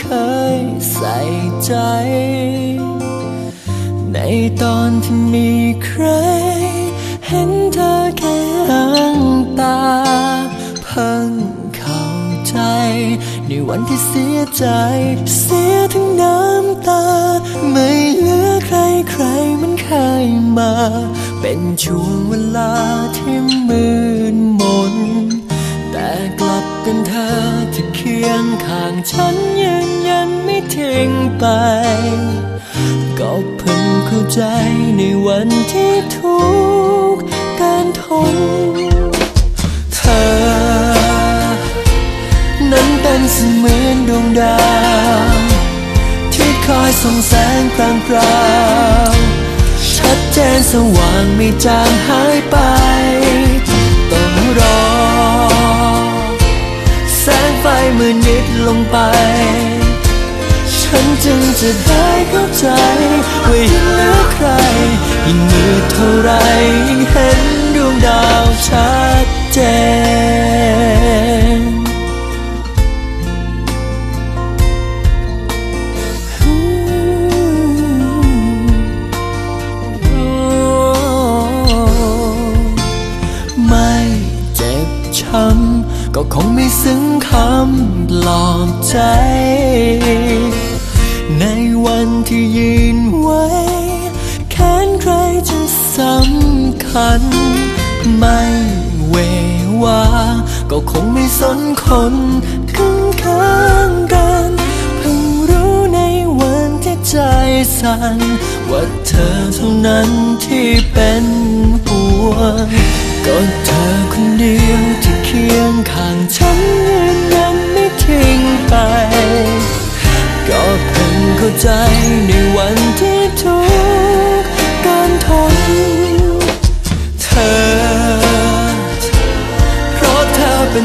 เคยใส่ใจ ในตอนที่มีใคร เห็นเธอแค่ห่างตา เพิ่งเข้าใจ ในวันที่เสียใจ เสียทั้งน้ำตา ไม่เหลือใครใครมันเคยมา เป็นช่วงเวลาที่มืดมนแต่กลับเป็นเธอที่เคียงข้างฉัน ทิ้งไป ก็เพิ่งเข้าใจในวันที่ทุกข์การทนเธอ นั้นเป็นเสมือนดวงดาว ที่คอยส่องแสงพรางพราวชัดเจนสว่างไม่จางหายไป ต้องรอ แสงไฟมืดนิดลงไป ฉันจึงจะได้เข้าใจว่ายังเหลือใคร ยิ่งมืดเท่าไรยิ่งเห็นดวงดาวชัดเจนไม่เจ็บช้ำก็คงไม่ซึ้งคำปลอบใจ ในวันที่ยืนไว้ แค้นใครจะสำคัญ ไม่เววา ก็คงไม่สนคนข้างข้างๆกันเพิ่งรู้ในวันที่ใจสั่นว่าเธอเท่านั้นที่เป็นห่วงก็เธอคนเดียวที่เคียงข้างฉัน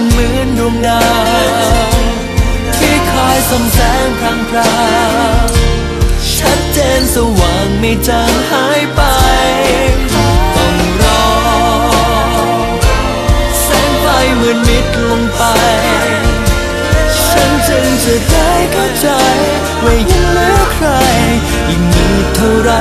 เหมือนดวงดาว ที่คอยส่องแสงพรางพราวชัดเจนสว่างไม่จางหายไปต้องรอ แสงไฟมืดมิดลงไป ฉันจึงจะได้เข้าใจ ว่ายังเหลือใคร ยิ่งมืดเท่าไร